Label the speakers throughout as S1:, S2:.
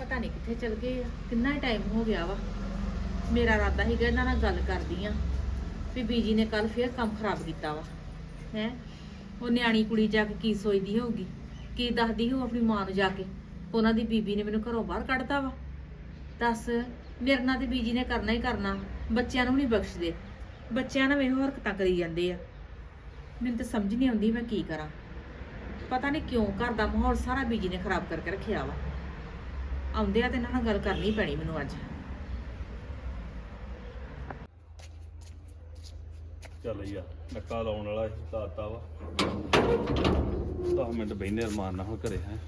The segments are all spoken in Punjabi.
S1: ਪਤਾ ਨਹੀਂ ਕਿੱਥੇ ਚਲ ਗਏ ਆ। ਕਿੰਨਾ ਟਾਈਮ ਹੋ ਗਿਆ ਵਾ। ਮੇਰਾ ਇਰਾਦਾ ਸੀਗਾ ਇਹਨਾਂ ਨਾਲ ਗੱਲ ਕਰਦੀ ਆ। ਵੀ ਬੀਜੀ ਨੇ ਕੱਲ ਫੇਰ ਕੰਮ ਖਰਾਬ ਕੀਤਾ ਵਾ। ਹੈ? ਉਹ ਨਿਆਣੀ ਕੁੜੀ ਜਾ ਕੇ ਕੀ ਸੋਚਦੀ ਹੋਊਗੀ? ਕੀ ਦੱਸਦੀ ਹੋਊ ਆਪਣੀ ਮਾਂ ਨੂੰ ਜਾ ਕੇ? ਉਹਨਾਂ ਦੀ ਬੀਬੀ ਨੇ ਮੈਨੂੰ ਘਰੋਂ ਬਾਹਰ ਕੱਢਤਾ ਵਾ। ਦੱਸ, ਮੇਰੇ ਨਾਲ ਤੇ ਬੀਜੀ ਨੇ ਕਰਨਾ ਹੀ ਕਰਨਾ। ਬੱਚਿਆਂ ਨੂੰ ਨਹੀਂ ਬਖਸ਼ਦੇ। ਬੱਚਿਆਂ ਨਾਲ ਇਹੋ ਹਰਕਤਾਂ ਕਰੀ ਜਾਂਦੇ ਆ। ਮੈਨੂੰ ਤਾਂ ਸਮਝ ਨਹੀਂ ਆਉਂਦੀ ਮੈਂ ਕੀ ਕਰਾਂ। ਪਤਾ ਨਹੀਂ ਕਿਉਂ ਘਰ ਦਾ ਮਾਹੌਲ ਸਾਰਾ ਬੀਜੀ ਨੇ ਖਰਾਬ ਕਰਕੇ ਰੱਖਿਆ ਵਾ। ਆਉਂਦੇ ਆ ਤੇ ਇਹਨਾਂ ਨਾਲ ਗੱਲ ਕਰਨੀ ਪੈਣੀ ਮੈਨੂੰ ਅੱਜ।
S2: ਚੱਲ ਯਾਰ ਨੱਕਾ ਲਾਉਣ ਵਾਲਾ ਸੀ ਤਾਤਾ ਵਾ। 10 ਮਿੰਟ ਬੈਠਨੇ ਅਰਮਾਨ ਨਾਲ ਹੁਣ ਘਰੇ, ਹੈ।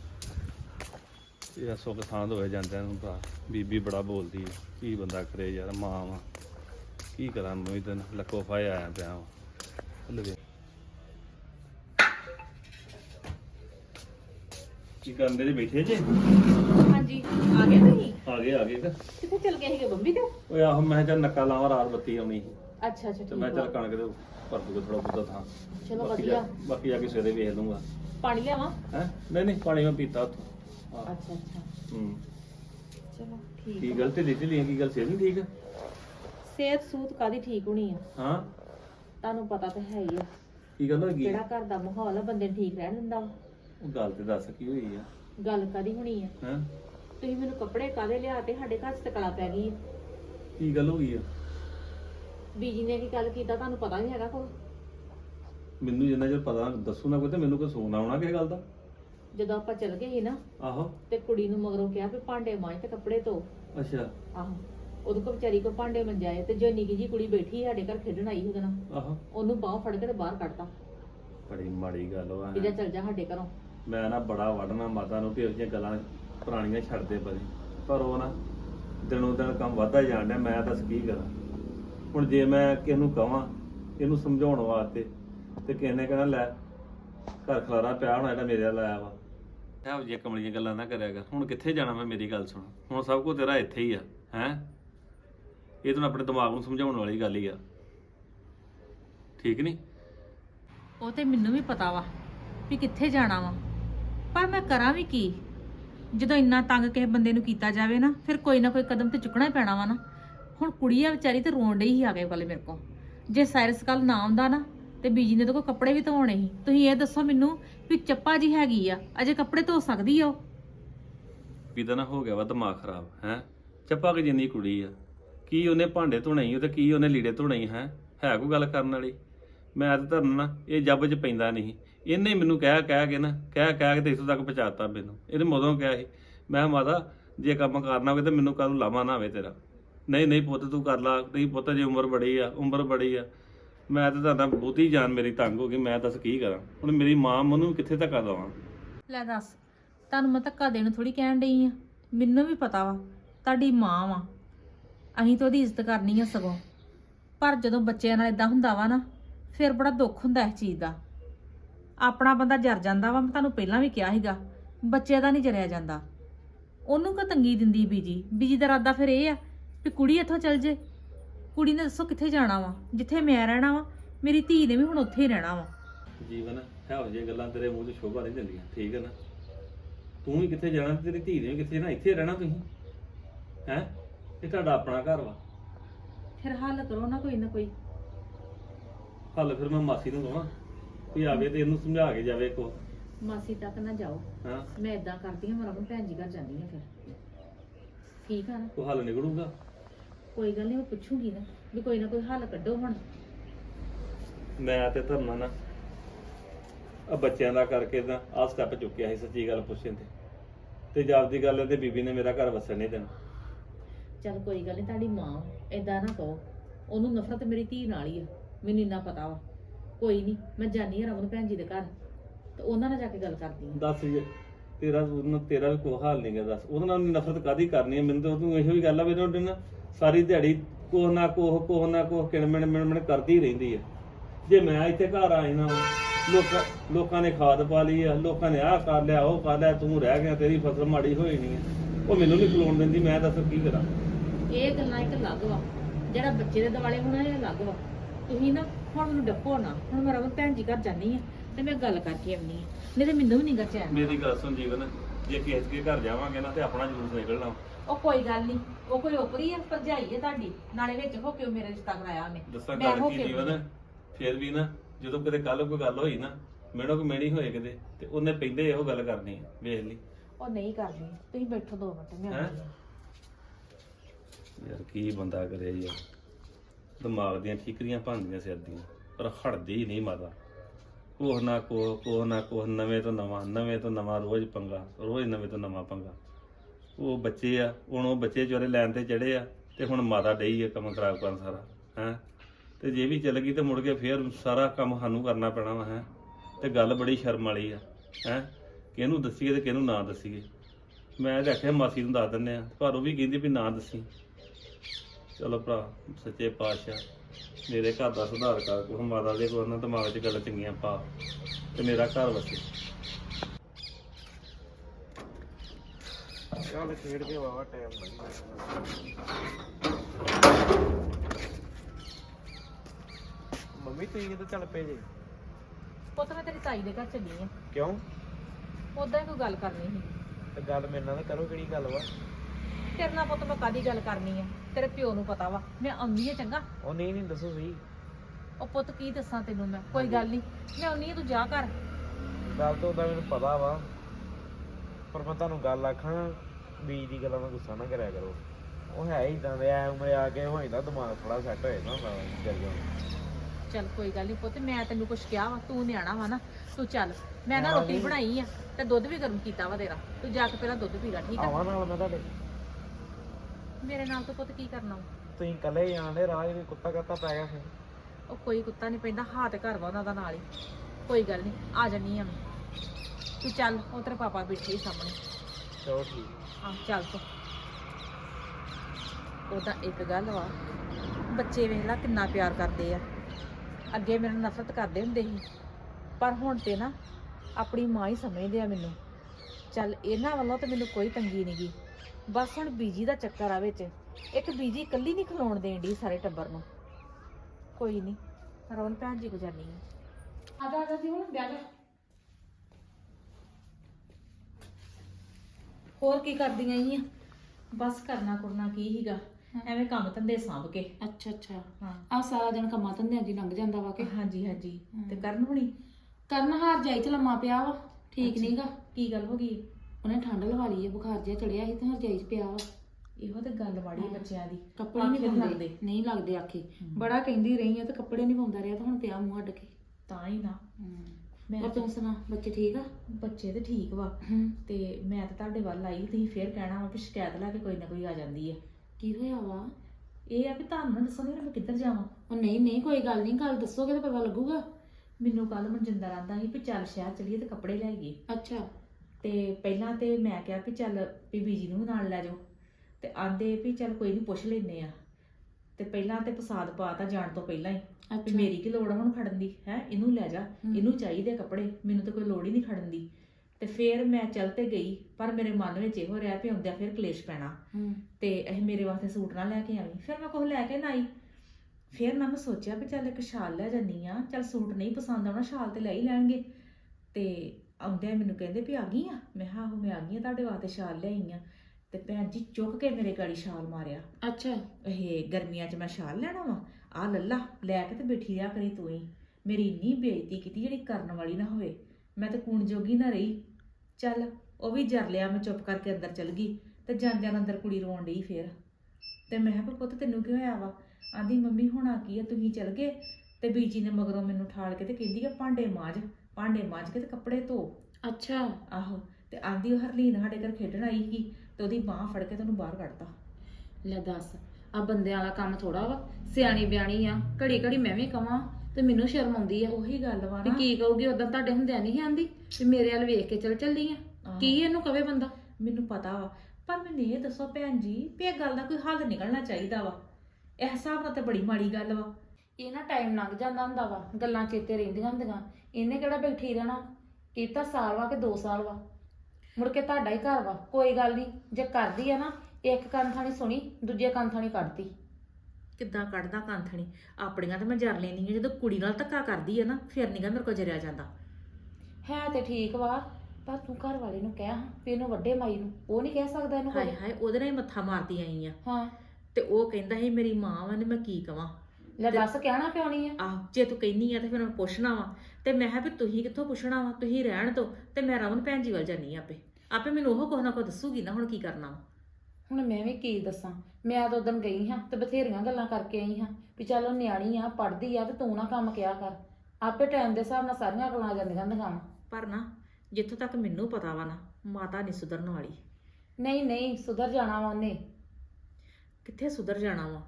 S2: ਇਹ ਸੁੱਖ ਸਾਂਦ ਹੋਏ ਜਾਂਦਿਆਂ ਨੂੰ ਭਰਾ। ਬੀਬੀ ਬੜਾ ਬੋਲਦੀ ਹੈ ਕੀ ਬੰਦਾ ਕਰੇ ਯਾਰ, ਮਾਂ ਵਾ। ਕੀ ਕਰਾਂ ਮੈਂ ਤਾਂ ਲੱਕੋ ਫਾਇ ਆਇਆ ਪਿਆ ਵਾ। ਲਵੇ ਕੀ ਕਰਦੇ ਜੇ ਬੈਠੇ ਜੇ?
S1: ਹਾਂਜੀ ਆ ਗਏ ਤੁਸੀਂ
S2: ਆ ਗਏ ਆ ਗਏ ਕਿ
S1: ਕਿੱਥੇ ਚਲ ਗਏ ਸੀਗੇ ਬੰਬੀ ਤੇ?
S2: ਓਏ ਆਹੋ ਮੈਂ ਚੱਲ ਨੱਕਾ ਲਾਵਾਂ ਰਾਤ ਬੱਤੀ ਆਉਣੀ ਸੀ।
S1: ਅੱਛਾ ਅੱਛਾ
S2: ਤੇ ਮੈਂ
S1: ਠੀਕ
S2: ਚੱਲ
S1: ਆ।
S2: ਕਣਕ ਦੇ ਭਰ ਦੂਗਾ ਥੋੜਾ ਬਹੁਤਾ ਥਾਂ।
S1: ਚਲੋ
S2: ਬਾਕੀ
S1: ਵਧੀਆ।
S2: ਜਾ- ਬਾਕੀ ਜਾ ਕੇ ਸਵੇਰੇ ਵੇਖ ਲੂੰਗਾ
S1: ਪਾਣੀ ਲਿਆਵਾਂ?
S2: ਹੈ? ਨਹੀਂ ਨਹੀਂ ਪਾਣੀ ਮੈਂ ਪੀਤਾ ਉੱਥੋਂ। ਹਾਂ।
S1: ਅੱਛਾ ਅੱਛਾ।
S2: ਹੂੰ।
S1: ਚਲੋ
S2: ਕੀ
S1: ਠੀਕ ਆ।
S2: ਗੱਲ ਤੇ ਦਿੱਤੀ ਲਈ ਕੀ ਗੱਲ ਸਿਹਤ ਨਹੀਂ ਠੀਕ?
S1: ਸਿਹਤ ਸੂਤ ਕਾਦੀ ਠੀਕ ਹੋਣੀ ਆ?
S2: ਹਾਂ।
S1: ਤੁਹਾਨੂੰ ਪਤਾ ਤਾਂ ਹੈ ਹੀ ਆ।
S2: ਕੀ ਗੱਲ ਹੋ ਗਈ
S1: ਜਿਹੜਾ ਘਰ ਦਾ ਮਾਹੌਲ ਆ ਬੰਦੇ ਨੂੰ ਠੀਕ ਰਹਿਣ ਦਿੰਦਾ ਵਾ।
S2: ਉਹ ਗੱਲ ਤੇ ਦੱਸ ਕੀ ਹੋਈ ਆ?
S1: ਗੱਲ ਕਾਦੀ ਹੋਣੀ ਆ?
S2: ਹਾਂ?
S1: ਤੁਸੀਂ ਮੈਨੂੰ ਕੱਪੜੇ ਕਾਦੇ ਲਿਆ ਤੇ ਸਾਡੇ ਘਰ 'ਚ ਤਕਲਾ ਪੈ ਗਈ।
S2: ਕੀ ਗੱਲ ਹੋ ਗਈ ਆ?
S1: ਬੀਜੀ ਨੇ ਕੀ ਗੱਲ ਕੀਤਾ ਤੁਹਾਨੂੰ ਪਤਾ ਨਹੀਂ ਹੈਗਾ ਕੋਈ
S2: ਮੈਨੂੰ ਜਿੰਨਾ ਚਿਰ ਪਤਾ ਦੱਸੂ ਨਾ ਕੋਈ ਤੇ ਮੈਨੂੰ ਕੋਈ ਸੋਨਾ ਆਉਣਾ ਕਿਸੇ ਗੱਲ ਦਾ।
S1: ਜਦੋਂ ਆਪਾਂ ਚਲ ਗਏ ਸੀ ਨਾ
S2: ਆਹੋ।
S1: ਤੇ ਕੁੜੀ ਨੂੰ ਮਗਰੋਂ ਕਿਹਾ ਵੀ ਭਾਂਡੇ ਮਾਂਜ ਤੇ ਕੱਪੜੇ ਧੋ।
S2: ਅੱਛਾ।
S1: ਆਹੋ। ਉਹਦੇ ਕੋ ਵਿਚਾਰੀ ਕੋ ਭਾਂਡੇ ਮੰਜਾਏ ਤੇ ਜੋ ਨਿੱਕੀ ਜੀ ਕੁੜੀ ਬੈਠੀ ਸਾਡੇ ਘਰ ਖੇਡਣ ਆਈ ਉਹਦੇ ਨਾਲ
S2: ਆਹੋ।
S1: ਉਹਨੂੰ ਬਾਹ ਫੜ ਕੇ ਤੇ ਬਾਹਰ ਕੱਢਤਾ।
S2: ਬੜੀ ਮਾੜੀ ਗੱਲ ਵਾ।
S1: ਜਾ ਚੱਲ ਜਾ ਸਾਡੇ ਘਰੋਂ।
S2: ਮੈਂ ਨਾ ਬੜਾ ਵੜਨਾ ਮਾਤਾ ਨੂੰ ਵੀ ਉਹ ਜਿਹੀਆਂ ਗੱਲਾਂ ਪੁਰਾਣੀਆਂ ਛੱਡਦੇ ਬਲੀ ਪਰ ਉਹ ਨਾ ਦਿਨੋਂ ਦਿਨ ਕੰਮ ਵੱਧਦਾ ਜਾਣ ਡਿਆ, ਮੈਂ ਦੱਸ ਕੀ ਕਰਾਂ? ਹੁਣ ਜੇ ਮੈਂ ਕਿਸ ਨੂੰ ਕਹਾਂ, ਇਹਨੂੰ ਸਮਝਾਉਣ ਵਾਸਤੇ ਤੇ ਕਿਸੇ ਨੇ ਕਹਿਣਾ, ਲੈ, ਘਰ ਖਲਾਰਾ ਪਿਆ ਹੋਣਾ ਜਿਹੜਾ ਮੇਰੇ ਨਾਲ ਆਇਆ ਵਾ। ਇਹੋ ਜਿਹੀਆਂ ਕਮਲੀਆਂ ਗੱਲਾਂ ਨਾ ਕਰਿਆ ਕਰ। ਹੁਣ ਕਿੱਥੇ ਜਾਣਾ ਮੈਂ ਮੇਰੀ ਗੱਲ ਸੁਣ। ਹੁਣ ਸਭ ਕੁਝ ਤੇਰਾ ਇੱਥੇ ਹੀ ਆ, ਹੈ? ਇਹ ਤਾਂ ਆਪਣੇ ਦਿਮਾਗ ਨੂੰ ਸਮਝਾਉਣ ਵਾਲੀ ਗੱਲ ਹੀ ਆ। ਠੀਕ ਨਹੀਂ
S1: ਉਹ ਤੇ ਮੈਨੂੰ ਵੀ ਪਤਾ ਵਾ ਵੀ ਕਿੱਥੇ ਜਾਣਾ ਵਾ। ਪਰ ਮੈਂ ਕਰਾਂ ਵੀ ਕੀ? ਜਦੋਂ ਇੰਨਾ ਤੰਗ ਕਿਸੇ ਬੰਦੇ ਨੂੰ ਕੀਤਾ ਜਾਵੇ ਨਾ, ਫਿਰ ਕੋਈ ਨਾ ਕੋਈ ਕਦਮ ਤੇ ਚੁੱਕਣਾ ਹੀ ਪੈਣਾ ਵਾ ਨਾ। ਹੁਣ ਕੁੜੀ ਆ ਵਿਚਾਰੀ ਤੇ ਰੋਣ ਡਈ ਹੀ ਆ ਗਏ ਵਾਲੇ ਮੇਰੇ ਕੋ ਜੇ ਸਾਇਰਸ ਕੱਲ ਨਾ ਆਉਂਦਾ ਨਾ, ਤੇ ਬੀਜੀ ਨੇ ਤਾਂ ਕੋਈ ਕੱਪੜੇ ਵੀ ਧੋਣੇ ਸੀ। ਤੁਸੀਂ ਇਹ ਦੱਸੋ ਮੈਨੂੰ ਵੀ ਚੱਪਾ ਜੀ ਹੈਗੀ ਆ, ਅਜੇ ਕੱਪੜੇ ਧੋ ਸਕਦੀ ਆ ਉਹ?
S2: ਵੀ ਤਾਂ ਨਾ ਹੋ ਗਿਆ ਵਾ ਦਿਮਾਗ ਖਰਾਬ, ਹੈ? ਚੱਪਾ ਕਿ ਜਿੰਨੀ ਕੁੜੀ ਆ? ਕੀ ਉਹਨੇ ਭਾਂਡੇ ਧੋਣੇ ਹੀ ਉਹ ਤੇ ਕੀ ਉਹਨੇ ਲੀੜੇ ਧੋਣੇ ਹੀ ਹੈ? ਹੈ ਕੋਈ ਗੱਲ ਕਰਨ ਵਾਲੀ? ਮੈਂ ਤਾਂ ਧਰਨਾ ਨਾ ਇਹ ਜੱਬ 'ਚ ਪੈਂਦਾ ਨਹੀਂ। ਇਹਨੇ ਮੈਨੂੰ ਕਹਿ ਕਹਿ ਕੇ ਨਾ, ਕਹਿ ਕਹਿ ਕੇ ਤੇ ਇੱਥੋਂ ਤੱਕ ਪਹੁੰਚਾਤਾ ਮੈਨੂੰ। ਇਹਨੇ ਮਦੋਂ ਕਿਹਾ ਸੀ, ਮੈਂ ਕਿਹਾ, ਮਾਤਾ, ਜੇ ਕੰਮ ਕਰਨਾ ਹੋਵੇ ਤੇ ਮੈਨੂੰ ਕੱਲ ਲਾਵਾ ਨਾ ਹੋਵੇ ਤੇਰਾ। ਨਹੀਂ ਨਹੀਂ ਪੁੱਤ, ਤੂੰ ਕਰ ਲਾ। ਨਹੀਂ ਪੁੱਤ, ਜੇ ਉਮਰ ਬੜੀ ਆ, ਉਮਰ ਬੜੀ ਆ। ਮੈਂ ਤਾਂ ਤੁਹਾਡਾ ਬਹੁਤੀ ਜਾਨ ਮੇਰੀ ਤੰਗ ਹੋ ਗਈ, ਮੈਂ ਦੱਸ ਕੀ ਕਰਾਂ? ਹੁਣ ਮੇਰੀ ਮਾਂ ਮੈਨੂੰ ਕਿੱਥੇ ਧੱਕਾ ਦਵਾਂ?
S1: ਲੈ ਦੱਸ, ਤੁਹਾਨੂੰ ਮੈਂ ਧੱਕਾ ਦੇਣ ਥੋੜੀ ਕਹਿਣ ਡਈ ਆ? ਮੈਨੂੰ ਵੀ ਪਤਾ ਵਾ, ਤੁਹਾਡੀ ਮਾਂ ਵਾ। ਅਸੀਂ ਤਾਂ ਉਹਦੀ ਇੱਜ਼ਤ ਕਰਨੀ ਆ ਸਗੋਂ। ਪਰ ਜਦੋਂ ਬੱਚਿਆਂ ਨਾਲ ਇਦਾਂ ਹੁੰਦਾ ਵਾ ਨਾ, ਫਿਰ ਬੜਾ ਦੁੱਖ ਹੁੰਦਾ ਇਸ ਚੀਜ਼ ਦਾ। ਆਪਣਾ ਬੰਦਾ ਜਰ ਜਾਂਦਾ ਵਾ ਮੈਂ ਤੁਹਾਨੂੰ ਪਹਿਲਾਂ ਵੀ ਕਿਹਾ ਸੀਗਾ ਬੱਚੇ ਦਾ ਨਹੀਂ ਜਰਿਆ ਜਾਂਦਾ। ਉਹਨੂੰ ਕੋ ਤੰਗੀ ਦਿੰਦੀ ਬੀਜੀ? ਬੀਜੀ ਦਾ ਇਰਾਦਾ ਫਿਰ ਇਹ ਆ ਵੀ ਕੁੜੀ ਇੱਥੋਂ ਚੱਲ ਜੇ। ਕੁੜੀ ਨੇ ਦੱਸੋ ਕਿੱਥੇ ਜਾਣਾ ਵਾ? ਜਿੱਥੇ ਮੈਂ ਰਹਿਣਾ ਵਾ ਮੇਰੀ ਧੀ ਨੇ ਵੀ ਹੁਣ ਉੱਥੇ ਹੀ ਰਹਿਣਾ ਵਾ।
S2: ਜੀਵਨ ਹੈ ਹੋ ਜੇ ਗੱਲਾਂ ਤੇਰੇ ਮੂੰਹ 'ਚ ਸ਼ੋਭਾ ਨਹੀਂ ਦਿੰਦੀਆਂ ਠੀਕ ਹੈ ਨਾ? ਤੂੰ ਵੀ ਕਿੱਥੇ ਜਾਣਾ ਤੇ ਤੇਰੀ ਧੀ ਨੇ ਵੀ ਕਿੱਥੇ ਜਾਣਾ? ਇੱਥੇ ਰਹਿਣਾ ਤੁਸੀਂ? ਹੈ? ਇਹ ਤੁਹਾਡਾ ਆਪਣਾ ਘਰ ਵਾ।
S1: ਫਿਰ ਹੱਲ ਕਰੋ ਨਾ ਕੋਈ ਨਾ ਕੋਈ।
S2: ਹੱਲ ਫਿਰ ਮੈਂ ਮਾਸੀ ਨੂੰ ਕਹਾਂ ਵੀ ਆਵੇ ਤੇ ਇਹਨੂੰ ਸਮਝਾ ਕੇ ਜਾਵੇ ਕੋ
S1: ਮਾਸੀ ਤੱਕ ਨਾ ਜਾਓ।
S2: ਹਾਂ।
S1: ਮੈਂ ਇਦਾਂ ਕਰਦੀ ਹਾਂ ਮੈਂ ਆਪਣੀ ਭੈਣ ਜੀ ਘਰ ਜਾਂਦੀ ਹਾਂ ਫਿਰ। ਠੀਕ ਆ ਨਾ?
S2: ਕੋ ਹੱਲ ਨਿਕਲੂਗਾ?
S1: ਕੋਈ ਗੱਲ ਨਹੀਂ ਮੈਂ ਪੁੱਛੂਗੀ ਨਾ ਵੀ ਕੋਈ ਨਾ ਕੋਈ ਹੱਲ ਕੱਢੋ ਹੁਣ।
S2: ਮੈਂ ਤੇ ਧਰਨਾ ਨਾ ਆ ਬੱਚਿਆਂ ਦਾ ਕਰਕੇ ਤਾਂ ਆਹ ਸਟੈਪ ਚੁੱਕਿਆ ਸੀ ਸੱਚੀ ਗੱਲ ਪੁੱਛਣ ਤੇ। ਤੇ ਜਾਪਦੀ ਗੱਲ ਹੈ ਤੇ ਬੀਬੀ ਨੇ ਮੇਰਾ ਘਰ ਵਸਣ ਨਹੀਂ ਦੇਣਾ।
S1: ਚੱਲ ਕੋਈ ਗੱਲ ਨਹੀਂ ਤੁਹਾਡੀ ਮਾਂ ਇਦਾਂ ਨਾ ਕਹੋ। ਉਹਨੂੰ ਨਫ਼ਰਤ ਮੇਰੀ ਧੀ ਨਾਲ ਹੀ ਆ। ਮੈਨੂੰ ਇੰਨਾ ਪਤਾ ਵਾ। ਕੋਈ ਨਹੀਂ ਮੈਂ ਜਾਨੀ ਹਾਂ ਰਮਨ ਭੈਣ ਜੀ ਦੇ ਘਰ ਤੇ ਉਹਨਾਂ ਨਾਲ ਜਾ ਕੇ ਗੱਲ ਕਰਦੀ ਹਾਂ।
S2: ਦੱਸ ਜੇ ਤੇਰਾ ਉਹਨਾਂ ਤੇਰਾ ਵੀ ਕੋਈ ਹਾਲ ਨਹੀਂ ਗਾ ਦੱਸ। ਉਹਦੇ ਨਾਲ ਨਫ਼ਰਤ ਕਾਦੀ ਕਰਨੀ ਹੈ? ਮੈਨੂੰ ਤਾਂ ਉਹਨੂੰ ਇਹੋ ਹੀ ਗੱਲ ਆ ਵੀ ਉਹਦੇ ਨਾਲ ਸਾਰੀ ਦਿਹਾੜੀ ਕੋਹ ਨਾ ਕੋਹ ਕੋਹ ਨਾ ਕੋਹ ਕਿਣਮਣ ਮਿਣਮਣ ਕਰਦੀ ਰਹਿੰਦੀ ਹੈ ਜੇ ਮੈਂ ਇੱਥੇ ਘਰ ਆਈ ਨਾ ਲੋਕਾਂ ਲੋਕਾਂ ਨੇ ਖਾਦ ਪਾ ਲਈ ਆ ਲੋਕਾਂ ਨੇ ਆਹ ਕਰ ਲਿਆ ਉਹ ਕਰ ਲਿਆ ਤੂੰ ਰਹਿ ਗਿਆ ਤੇਰੀ ਫਸਲ ਮਾੜੀ ਹੋਈ ਨਹੀਂ ਹੈ ਉਹ ਮੈਨੂੰ ਨਹੀਂ ਖਲੋਣ ਦਿੰਦੀ ਮੈਂ ਦੱਸ ਕੀ ਕਰਾਂ?
S1: ਇਹ ਗੱਲਾਂ ਇੱਕ ਅਲੱਗ ਵਾ ਜਿਹੜਾ ਬੱਚੇ ਦੇ ਦਿਵਾਲੇ ਹੋਣਾ ਇਹ ਅਲੱਗ ਵਾ। ਤੁਸੀਂ ਨਾ ਹੁਣ ਮੈਨੂੰ ਡੱਕੋ ਨਾ ਹੁਣ ਮੈਂ ਰਮਨ ਭੈਣ ਜੀ ਘਰ ਜਾਨੀ ਆ ਤੇ ਮੈਂ ਗੱਲ ਕਰਕੇ ਆਉਣੀ ਆ। ਨਹੀਂ ਤੇ ਮੈਨੂੰ ਵੀ ਨਹੀਂ ਗਾ ਚੈਨ।
S2: ਮੇਰੀ ਗੱਲ ਸੁਣ ਜੀਵਨ ਜੇ ਕਿਸੇ ਦੇ ਘਰ ਜਾਵਾਂਗੇ ਨਾ ਤੇ ਆਪਣਾ ਜਲੂਸ ਨਿਕਲਣਾ।
S1: ਉਹ ਕੋਈ ਗੱਲ ਨਹੀਂ ਉਹ ਕੋਈ ਉਪਰੀ ਆ ਭਰਜਾਈ ਹੈ ਤੁਹਾਡੀ ਨਾਲੇ ਵਿੱਚ ਹੋ ਕੇ ਉਹ ਮੇਰਾ ਰਿਸ਼ਤਾ ਕਰਾਇਆ ਉਹਨੇ।
S2: ਦੱਸਾਂ ਗੱਲ
S1: ਹੋ
S2: ਕੀ
S1: ਕੇ
S2: ਜੀਵਨ ਫਿਰ ਵੀ ਨਾ ਜਦੋਂ ਕਿਤੇ ਕੱਲ ਕੋਈ ਗੱਲ ਹੋਈ ਨਾ ਮੈਨੂੰ ਕੋਈ ਮੇਣੀ ਹੋਏ ਕਿਤੇ ਤੇ ਉਹਨੇ ਪਹਿਲੇ ਇਹੋ ਗੱਲ ਕਰਨੀ ਆ ਵੇਖ ਲਈ।
S1: ਉਹ ਨਹੀਂ ਕਰਦੀ ਤੁਸੀਂ ਬੈਠੋ ਦੋ ਮਿੰਟ ਮੈਂ ਆਉਂਦੀ ਹਾਂ?
S2: ਯਾਰ ਕੀ ਬੰਦਾ ਕਰੇ ਯਾਰ। ਦਿਮਾਗ ਦੀਆਂ ਠੀਕਰੀਆਂ ਭੰਦੀਆਂ ਸਿਰ ਦੀਆਂ, ਪਰ ਹਟਦੀ ਹੀ ਨਹੀਂ ਮਾਤਾ। ਕੋਹ ਨਾ ਕੋਹ ਕੋਹ ਨਾ ਕੋਹ, ਨਵੇਂ ਤੋਂ ਨਵਾਂ, ਨਵੇਂ ਤੋਂ ਨਵਾਂ, ਰੋਜ਼ ਪੰਗਾ, ਰੋਜ਼ ਨਵੇਂ ਤੋਂ ਨਵਾਂ ਪੰਗਾ। ਉਹ ਬੱਚੇ ਆ, ਹੁਣ ਉਹ ਬੱਚੇ ਚੋਰੇ ਲੈਣ ਤੇ ਚੜੇ ਆ, ਤੇ ਹੁਣ ਮਾਤਾ ਡਈ ਆ ਕੰਮ ਖਰਾਬ ਕਰਨ ਸਾਰਾ, ਹੈ। ਤੇ ਜੇ ਵੀ ਚੱਲ ਗਈ ਤੇ ਮੁੜ ਕੇ ਫੇਰ ਸਾਰਾ ਕੰਮ ਸਾਨੂੰ ਕਰਨਾ ਪੈਣਾ ਵਾ, ਹੈ। ਤੇ ਗੱਲ ਬੜੀ ਸ਼ਰਮ ਵਾਲੀ ਆ, ਹੈ। ਕਿਹਨੂੰ ਦੱਸੀਏ ਤੇ ਕਿਹਨੂੰ ਨਾ ਦੱਸੀਏ। ਮੈਂ ਤਾਂ ਆਖਿਆ, ਮਾਸੀ ਨੂੰ ਦੱਸ ਦਿੰਦੇ ਆ, ਪਰ ਉਹ ਵੀ ਕਹਿੰਦੀ ਵੀ ਨਾ ਦੱਸੀ। ਚਲੋ ਭਰਾ ਸੱਚੇ ਪਾਤਸ਼ਾਹ ਮੇਰੇ ਘਰ ਦਾ ਸੁਧਾਰ ਕਰ ਕੋ ਮਾਤਾ ਦੇ ਕੋਲ ਨਾ ਦਿਮਾਗ 'ਚ ਗੱਲ ਚੰਗੀਆਂ ਪਾ ਤੇ ਮੇਰਾ ਘਰ ਵਸੇ।
S3: ਚੱਲ ਖੇਡ ਕੇ ਵਾਵਾ ਟਾਈਮ ਮੰਮੀ ਤੁਸੀਂ ਕਿਤੇ ਚੱਲ ਪਏ ਜੇ?
S1: ਪੁੱਤ ਮੈਂ ਤੇਰੀ ਤਾਈ ਦੇ ਘਰ ਚੱਲੀ ਆ।
S3: ਕਿਉਂ?
S1: ਉਦਾਂ ਹੀ ਕੋਈ ਗੱਲ ਕਰਨੀ ਸੀ।
S3: ਤੇ ਗੱਲ ਮੇਰੇ ਨਾਲ ਤਾਂ ਕਰੋ ਕਿਹੜੀ ਗੱਲ ਵਾ?
S1: ਤੇਰੇ ਨਾਲ ਪੁੱਤ ਮੈਂ ਕਾਦੀ ਗੱਲ ਕਰਨੀ ਆ? ਤੇਰੇ ਪਿਓ ਨੂੰ ਪਤਾ ਵਾ। ਮੈਂ ਆਉਂਦੀ ਆ ਚੰਗਾ।
S3: ਉਹ ਨਹੀਂ ਨਹੀਂ ਦੱਸੋ ਸਹੀ।
S1: ਉਹ ਪੁੱਤ ਕੀ ਦੱਸਾਂ ਤੈਨੂੰ ਮੈਂ? ਕੋਈ ਗੱਲ ਨਹੀਂ। ਮੈਂ ਆਉਂਦੀ ਆ ਤੂੰ ਜਾ ਕਰ।
S3: ਗੱਲ ਤਾਂ ਉਹਦਾ ਮੈਨੂੰ ਪਤਾ ਵਾ। ਪਰ ਮੈਂ ਤੁਹਾਨੂੰ ਗੱਲ ਆਖਾਂ ਬੀਜ ਦੀ ਗੱਲਾਂ ਨਾਲ ਗੁੱਸਾ ਨਾ ਕਰਿਆ ਕਰੋ। ਉਹ ਹੈ ਹੀ ਇਦਾਂ ਦੇ ਐ ਉਮਰੇ ਆ ਕੇ ਹੋ ਜਾਂਦਾ ਦਿਮਾਗ ਥੋੜਾ ਸੈੱਟ ਹੋ ਜਾਂਦਾ ਹੁੰਦਾ ਵਾ ਜਲ ਜਾਂਦਾ
S1: ਚੱਲ ਕੋਈ ਗੱਲ ਨਹੀਂ ਪੁੱਤ ਮੈਂ ਤੈਨੂੰ ਕੁਛ ਕਿਹਾ ਵਾ ਤੂੰ ਨਿਆਣਾ ਵਾ ਨਾ ਤੂੰ ਚੱਲ। ਮੈਂ ਨਾ ਰੋਟੀ। ਬਣਾਈ ਆ ਤੇ ਦੁੱਧ ਵੀ ਗਰਮ ਕੀਤਾ ਵਾ ਤੇਰਾ। ਤੂੰ ਜਾ ਕੇ ਪਹਿਲਾਂ ਦੁੱਧ ਪੀ ਲੈ ਠੀਕ ਆ?
S3: ਆਵਾਂ ਨਾਲ ਮੈਂ ਤੁਹਾਡੇ।
S1: ਮੇਰੇ ਨਾਲ ਤੂੰ ਪੁੱਤ ਕੀ ਕਰਨਾ ਵਾ?
S3: ਤੁਸੀਂ ਇਕੱਲੇ ਹੀ ਆਂਦੇ ਰਾਹ 'ਚ ਕੁੱਤਾ ਕੱਤਾ ਪੈ ਗਿਆ ਫਿਰ?
S1: ਉਹ ਕੋਈ ਕੁੱਤਾ ਨਹੀਂ ਪੈਂਦਾ ਹਾਂ ਤੇ ਘਰ ਵਾ ਉਹਨਾਂ ਦਾ ਨਾਲ ਹੀ। ਕੋਈ ਗੱਲ ਨਹੀਂ ਆ ਜਾਨੀ ਆ ਮੈਂ। ਤੂੰ ਚੱਲ ਉਹ ਤੇਰੇ ਪਾਪਾ ਬੈਠੇ ਹੀ ਸਾਹਮਣੇ।
S3: ਚਲੋ ਠੀਕ।
S1: ਆ ਚੱਲ ਤੂੰ। ਉਹਦਾ ਇੱਕ ਗੱਲ ਵਾ ਬੱਚੇ ਵੇਖ ਲੈ ਕਿੰਨਾ ਪਿਆਰ ਕਰਦੇ ਆ। ਅੱਗੇ ਮੇਰੇ ਨਾਲ ਨਫ਼ਰਤ ਕਰਦੇ ਹੁੰਦੇ ਸੀ। ਪਰ ਹੁਣ ਤੇ ਨਾ ਆਪਣੀ ਮਾਂ ਹੀ ਸਮਝਦੇ ਆ ਮੈਨੂੰ। ਚੱਲ ਇਹਨਾਂ ਵੱਲੋਂ ਤੇ ਮੈਨੂੰ ਕੋਈ ਤੰਗੀ ਨਹੀਂਗੀ ਬਸ ਹੁਣ ਬੀਜੀ ਦਾ ਚੱਕਰ ਆ ਵਿੱਚ। ਇੱਕ ਬੀਜੀ ਇਕੱਲੀ ਨਹੀਂ ਖਲੋਣ ਦੇਣ ਦੀ ਸਾਰੇ ਟੱਬਰ ਨੂੰ। ਕੋਈ ਨਹੀਂ ਰੌਣ ਭੈਣ ਜੀ ਕੋ ਜਾਨੀ ਆਦਾ ਆਦਾ ਜੀ ਹੁਣ ਬਿਆਹ ਹੋਰ ਕੀ ਕਰਦੀਆਂ ਆਈਆਂ ਬਸ ਕਰਨਾ ਕਰਨਾ ਕੀ ਹੀਗਾ। ਐਵੇਂ ਕੰਮ ਧੰਦੇ ਸਾਂਭ ਕੇ।
S4: ਅੱਛਾ ਅੱਛਾ।
S1: ਹਾਂ।
S4: ਆ ਸਾਰਾ ਦਿਨ ਕੰਮਾਂ ਧੰਦਿਆਂ ਦੀ ਲੰਘ ਜਾਂਦਾ ਵਾ ਕਿ?
S1: ਹਾਂਜੀ ਹਾਂਜੀ। ਤੇ। ਕਰਨ ਹੁਣੀ?
S4: ਕਰਨ ਹਾਰ ਜਾਈ ਚ ਲੰਮਾ ਪਿਆ ਵਾ। ਠੀਕ
S1: ਅੱਛਾ।
S4: ਨਹੀਂਗਾ
S1: ਕੀ ਗੱਲ ਹੋ ਗਈ?
S4: ਉਹਨੇ ਠੰਡ ਲਵਾ ਲਈ ਹੈ ਬੁਖਾਰ ਜਿਹਾ ਚੜਿਆ ਸੀ ਤੇ ਹਰ ਜਾਈ ਚ ਪਿਆ ਵਾ।
S1: ਇਹੋ ਤੇ ਗੱਲ
S4: ਹਾਂ।
S1: ਬੱਚਿਆਂ ਦੀ।
S4: ਕੱਪੜੇ ਨਹੀਂ
S1: ਨੀ ਲੱਗਦੇ।
S4: ਨਹੀਂ ਲੱਗਦੇ ਆਖੇ। ਬੜਾ ਕਹਿੰਦੀ ਰਹੀ ਆ ਤੇ ਕੱਪੜੇ ਨਹੀਂ ਪਾਉਂਦਾ ਰਿਹਾ ਤੇ ਹੁਣ ਪਿਆ ਮੂੰਹ ਅੱਡ ਕੇ।
S1: ਤਾਂ ਹੀ ਨਾ। ਮੈਂ
S4: ਤੂੰ ਸੁਣਾ ਬੱਚੇ ਠੀਕ ਆ?
S1: ਬੱਚੇ ਤੇ ਠੀਕ ਵਾ। ਤੇ ਮੈਂ ਤਾਂ ਤੁਹਾਡੇ ਵੱਲ ਆਈ ਤੁਸੀਂ ਫੇਰ ਕਹਿਣਾ ਵਾ ਕਿ ਸ਼ਿਕਾਇਤ ਲੈ ਕੇ ਕੋਈ ਨਾ ਕੋਈ ਆ ਜਾਂਦੀ ਹੈ
S4: ਕੀ ਹੋਇਆ ਵਾ?
S1: ਇਹ ਆ ਵੀ ਤੁਹਾਨੂੰ ਨਾ ਦੱਸੋ ਨਹੀਂ ਮੈਂ ਕਿੱਧਰ ਜਾਵਾਂ।
S4: ਉਹ ਨਹੀਂ ਨਹੀਂ ਕੋਈ ਗੱਲ ਨਹੀਂ ਗੱਲ ਦੱਸੋਗੇ ਤਾਂ ਪਤਾ ਲੱਗੂਗਾ।
S1: ਮੈਨੂੰ ਕੱਲ ਮਨਜਿੰਦਰ ਆਂਦਾ ਸੀ ਵੀ ਚੱਲ ਸ਼ਹਿਰ ਚਲੀਏ ਤੇ ਕੱਪੜੇ ਲੈ ਆਈਏ।
S4: ਅੱਛਾ।
S1: ਤੇ ਪਹਿਲਾਂ ਤੇ ਮੈਂ ਕਿਹਾ ਵੀ ਚੱਲ ਵੀ ਬੀਜੀ ਨੂੰ ਵੀ ਨਾਲ ਲੈ ਜਾਓ। ਤੇ ਆਂਦੇ ਵੀ ਚੱਲ ਕੋਈ ਨਹੀਂ ਪੁੱਛ ਲੈਨੇ ਆ। ਤੇ ਪਹਿਲਾਂ ਤੇ ਪਸਾਦ ਪਾਤਾ ਜਾਣ ਤੋਂ ਪਹਿਲਾਂ ਹੀ। ਵੀ ਮੇਰੀ ਕੀ ਲੋੜ ਆ ਹੁਣ ਖੜਨ ਦੀ? ਹੈ? ਇਹਨੂੰ ਲੈ ਜਾ। ਇਹਨੂੰ ਚਾਹੀਦੇ ਕੱਪੜੇ। ਮੈਨੂੰ ਤਾਂ ਕੋਈ ਲੋੜ ਹੀ ਨਹੀਂ ਖੜਨ ਦੀ। ਤੇ ਫੇਰ ਮੈਂ ਚੱਲ ਤੇ ਗਈ ਪਰ ਮੇਰੇ ਮਨ ਵਿੱਚ ਇਹੋ ਰਿਹਾ ਵੀ ਆਉਂਦਿਆਂ ਫਿਰ ਕਲੇਸ਼ ਪੈਣਾ। ਤੇ ਇਹ ਮੇਰੇ ਵਾਸਤੇ ਸੂਟ ਨਾ ਲੈ ਕੇ ਆਵੀਂ। ਫਿਰ ਮੈਂ ਕੁਝ ਲੈ ਕੇ ਨਾ ਆਈ। ਫਿਰ ਮੈਂ ਸੋਚਿਆ ਵੀ ਚੱਲ ਇੱਕ ਸ਼ਾਲ ਲੈ ਜੰਨੀ ਆ ਚੱਲ ਸੂਟ ਨਹੀਂ ਪਸੰਦ ਆਉਣਾ ਸ਼ਾਲ ਤੇ ਲੈ ਹੀ ਲੈਣਗੇ। ਤੇ ਆਉਂਦਿਆਂ ਮੈਨੂੰ ਕਹਿੰਦੇ ਵੀ ਆ ਗਈ ਆ। ਮੈਂ ਕਿਹਾ ਆਹੋ ਮੈਂ ਆ ਗਈ ਆ ਤੁਹਾਡੇ ਵਾਸਤੇ ਸ਼ਾਲ ਲਿਆਈ ਆ। ਤੇ ਭੈਣ ਜੀ ਚੁੱਕ ਕੇ ਮੇਰੇ ਗਾੜੀ ਸ਼ਾਲ ਮਾਰਿਆ।
S4: ਅੱਛਾ।
S1: ਇਹ ਗਰਮੀਆਂ 'ਚ ਮੈਂ ਸ਼ਾਲ ਲੈਣਾ ਵਾ। ਆ ਲੱਲਾ ਲੈ ਕੇ ਤੇ ਬੈਠੀ ਰਿਆ ਕਰੀ ਤੂੰ ਹੀ। ਮੇਰੀ ਇੰਨੀ ਬੇਇੱਜ਼ਤੀ ਕੀਤੀ ਜਿਹੜੀ ਕਰਨ ਵਾਲੀ ਨਾ ਹੋਵੇ। ਮੈਂ ਤਾਂ ਕੂਣ ਜੋਗੀ ਨਾ ਰਹੀ। ਚੱਲ ਉਹ ਵੀ ਜਰ ਲਿਆ ਮੈਂ ਚੁੱਪ ਕਰਕੇ ਅੰਦਰ ਚਲ ਗਈ ਤੇ ਜਾਂਦਿਆਂ ਨੂੰ ਅੰਦਰ ਕੁੜੀ ਰੋਣ ਡਈ ਫੇਰ। ਤੇ ਮੈਂ ਕਿਹਾ ਪੁੱਤ ਤੈਨੂੰ ਕੀ ਹੋਇਆ ਵਾ? ਆਂਦੀ ਮੰਮੀ ਹੋਣਾ ਕੀ ਆ? ਤੁਸੀਂ ਚਲ ਗਏ? ਤੇ ਬੀਜੀ ਨੇ ਮਗਰੋਂ ਮੈਨੂੰ ਠਾਲ ਕੇ ਤੇ ਕਹਿੰਦੀ ਆ ਭਾਂਡੇ ਮਾਂਜ। ਭਾਂਡੇ ਮਾਂਜ ਕੇ ਤੇ ਕੱਪੜੇ ਧੋ।
S4: ਅੱਛਾ।
S1: ਆਹੋ ਤੇ ਆਂਦੀ ਉਹ ਹਰਲੀਨ ਸਾਡੇ ਘਰ ਖੇਡਣ ਆਈ ਸੀ ਤੇ ਉਹਦੀ ਬਾਹ ਫੜ ਕੇ ਤੈਨੂੰ ਬਾਹਰ ਕੱਢਤਾ।
S4: ਲੈ ਦੱਸ ਆ ਬੰਦਿਆਂ ਵਾਲਾ ਕੰਮ ਥੋੜਾ ਵਾ ਸਿਆਣੀ ਬਿਆਣੀ ਆ ਘੜੀ ਘੜੀ ਮੈਂ ਵੀ ਕਵਾਂ ਤੇ ਮੈਨੂੰ ਸ਼ਰਮ ਆਉਂਦੀ ਆ।
S1: ਉਹੀ ਗੱਲ ਵਾ
S4: ਵੀ
S1: ਨਾ।
S4: ਕੀ ਕਹੂਗੀ ਉਦੋਂ ਤੁਹਾਡੇ ਹੁੰਦਿਆਂ ਨਹੀਂ ਆਂਦੀ ਵੀ ਮੇਰੇ ਵੱਲ ਵੇਖ ਕੇ ਚੱਲ ਚੱਲੀ ਆ।
S1: ਆਹੋ।
S4: ਕੀ ਇਹਨੂੰ ਕਵੇ ਬੰਦਾ?
S1: ਮੈਨੂੰ ਪਤਾ ਵਾ ਪਰ ਮੈਨੂੰ ਇਹ ਦੱਸੋ ਭੈਣ ਜੀ ਵੀ ਇਹ ਗੱਲ ਦਾ ਕੋਈ ਹੱਲ ਨਿਕਲਣਾ ਚਾਹੀਦਾ ਵਾ। ਇਹ ਹਿਸਾਬ ਨਾਲ ਤੇ ਬੜੀ ਮਾੜੀ ਗੱਲ ਵਾ।
S4: ਇਹ ਨਾ ਟਾਈਮ ਲੰਘ ਜਾਂਦਾ ਹੁੰਦਾ ਵਾ ਗੱਲਾਂ ਚੇਤੇ ਰਹਿੰਦੀਆਂ ਹੁੰਦੀਆਂ। ਇਹਨੇ ਕਿਹੜਾ ਬੈਠੀ ਰਹਿਣਾ? ਕੀਤਾ ਸਾਲ ਵਾ ਕਿ 2 ਸਾਲ ਵਾ? ਮੁੜ ਕੇ ਤੁਹਾਡਾ ਹੀ ਘਰ ਵਾ। ਕੋਈ ਗੱਲ ਨਹੀਂ ਜੇ ਕਰਦੀ ਆ ਨਾ ਇੱਕ ਕੰਨ ਥਾਣੀ ਸੁਣੀ ਦੂਜੇ ਕੰਨ ਥਾਣੀ ਕੱਢਤੀ।
S1: ਕਿੱਦਾਂ ਕੱਢਦਾ ਕੰਥਣੀ ਆਪਣੀਆਂ ਤਾਂ ਮੈਂ ਜਰ ਲੈਣੀ ਆ ਜਦੋਂ ਕੁੜੀ ਨਾਲ ਧੱਕਾ ਕਰਦੀ ਆ ਨਾ ਫਿਰ ਨੀਗਾ ਮੇਰੇ ਕੋਲ ਜਰਿਆ ਜਾਂਦਾ।
S4: ਹੈ ਤੇ ਠੀਕ ਵਾ ਪਰ ਤੂੰ ਘਰ ਵਾਲੇ ਨੂੰ ਕਹਿ ਹਾਂ ਵੀ ਇਹਨੂੰ ਵੱਡੇ ਮਾਈ ਨੂੰ। ਉਹ ਨਹੀਂ ਕਹਿ ਸਕਦਾ ਇਹਨੂੰ
S1: ਹਾਏ ਹਾਏ ਉਹਦੇ ਨਾਲ ਹੀ ਮੱਥਾ ਮਾਰਦੀ ਆਈ ਆ।
S4: ਹਾਂ।
S1: ਤੇ ਉਹ ਕਹਿੰਦਾ ਸੀ ਮੇਰੀ ਮਾਂ ਵਾ ਨੇ ਮੈਂ ਕੀ ਕਵਾਂ?
S4: ਲੈ ਦੱਸ ਕਹਿਣਾ ਪਿਓ ਨਹੀਂ ਆ?
S1: ਆਹ ਜੇ ਤੂੰ ਕਹਿਨੀ ਆ ਤੇ ਫਿਰ ਮੈਂ ਪੁੱਛਣਾ ਵਾ। ਤੇ ਮੈਂ ਕਿਹਾ ਵੀ ਤੁਸੀਂ ਕਿੱਥੋਂ ਪੁੱਛਣਾ ਵਾ? ਤੁਸੀਂ ਰਹਿਣ ਦੋ। ਤੇ ਮੈਂ ਰਮਨ ਭੈਣ ਜੀ ਵੱਲ ਜਾਨੀ ਆਪੇ। ਆਪੇ ਮੈਨੂੰ ਉਹ ਕੁਛ ਨਾ ਕੁਛ ਦੱਸੂਗੀ ਨਾ ਹੁਣ ਕੀ ਕਰਨਾ ਵਾ।
S4: ਹੁਣ ਮੈਂ ਵੀ ਕੀ ਦੱਸਾਂ? ਮੈਂ ਤਾਂ ਉਦੋਂ ਗਈ ਹਾਂ ਤੇ ਬਥੇਰੀਆਂ ਗੱਲਾਂ ਕਰਕੇ ਆਈ ਹਾਂ ਵੀ ਚੱਲ ਉਹ ਨਿਆਣੀ ਆ ਪੜ੍ਹਦੀ ਆ ਤੇ ਤੂੰ ਨਾ ਕੰਮ ਕਿਆ ਕਰ। ਆਪੇ ਟਾਈਮ ਦੇ ਹਿਸਾਬ ਨਾਲ ਸਾਰੀਆਂ ਗੱਲਾਂ ਆ ਜਾਂਦੀਆਂ ਹੁੰਦੀਆਂ ਵਾ
S1: ਪਰ ਨਾ ਜਿੱਥੋਂ ਤੱਕ ਮੈਨੂੰ ਪਤਾ ਵਾ ਨਾ ਮਾਤਾ ਨਹੀਂ ਸੁਧਰਨ ਵਾਲੀ।
S4: ਨਹੀਂ ਨਹੀਂ ਸੁਧਰ ਜਾਣਾ ਵਾ ਉਹਨੇ।
S1: ਕਿੱਥੇ ਸੁਧਰ ਜਾਣਾ ਵਾ?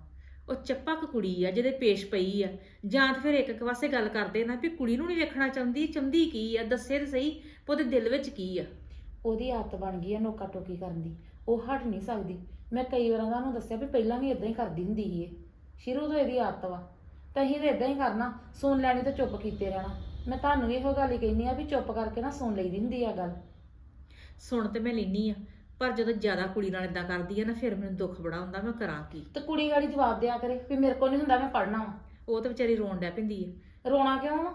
S1: ਉਹ ਚੱਪਕ ਕੁੜੀ ਆ ਜਿਹਦੇ ਪੇਸ਼ ਪਈ ਆ। ਜਾਂ ਤਾਂ ਫਿਰ ਇੱਕ ਇੱਕ ਪਾਸੇ ਗੱਲ ਕਰਦੇ ਨਾ ਵੀ ਕੁੜੀ ਨੂੰ ਨਹੀਂ ਵੇਖਣਾ ਚਾਹੁੰਦੀ ਚਾਹੁੰਦੀ ਕੀ ਆ? ਦੱਸੇ ਤੇ ਸਹੀ ਵੀ ਉਹਦੇ ਦਿਲ ਵਿੱਚ ਕੀ ਆ?
S4: ਉਹਦੀ ਆਦਤ ਬਣ ਗਈ ਆ ਨੋਕਾ ਟੋਕੀ ਕਰਨ ਦੀ। ਉਹ ਹਟ ਨਹੀਂ ਸਕਦੀ। ਮੈਂ ਕਈ ਵਾਰਾਂ ਤੁਹਾਨੂੰ ਦੱਸਿਆ ਵੀ ਪਹਿਲਾਂ ਵੀ ਇਦਾਂ ਹੀ ਕਰਦੀ ਹੁੰਦੀ ਸੀ ਇਹ। ਸ਼ੁਰੂ ਤੋਂ ਇਹਦੀ ਆਦਤ ਵਾ। ਤਾਂ ਤਾਂ ਇਦਾਂ ਹੀ ਕਰਨਾ ਸੁਣ ਲੈਣੀ ਤੇ ਚੁੱਪ ਕੀਤੇ ਰਹਿਣਾ। ਮੈਂ ਤੁਹਾਨੂੰ ਇਹੋ ਗੱਲ ਹੀ ਕਹਿੰਦੀ ਆ ਵੀ ਚੁੱਪ ਕਰਕੇ ਨਾ ਸੁਣ ਲਈਦੀ ਹੁੰਦੀ ਆ ਗੱਲ।
S1: ਸੁਣ ਤੇ ਮੈਂ ਲੈਨੀ ਆ। ਪਰ ਜਦੋਂ ਜ਼ਿਆਦਾ ਕੁੜੀ ਨਾਲ ਇਦਾਂ ਕਰਦੀ ਆ ਨਾ ਫਿਰ ਮੈਨੂੰ ਦੁੱਖ ਬੜਾ ਹੁੰਦਾ ਮੈਂ ਕਰਾਂ ਕੀ?
S4: ਤੇ ਕੁੜੀ ਗਾੜੀ ਜਵਾਬ ਦਿਆ ਕਰੇ ਵੀ ਮੇਰੇ ਕੋਲ ਨਹੀਂ ਹੁੰਦਾ ਮੈਂ ਪੜ੍ਹਨਾ ਵਾ।
S1: ਉਹ ਤਾਂ ਵਿਚਾਰੀ ਰੋਣ ਡੈ ਪੈਂਦੀ ਆ।
S4: ਰੋਣਾ ਕਿਉਂ ਵਾ?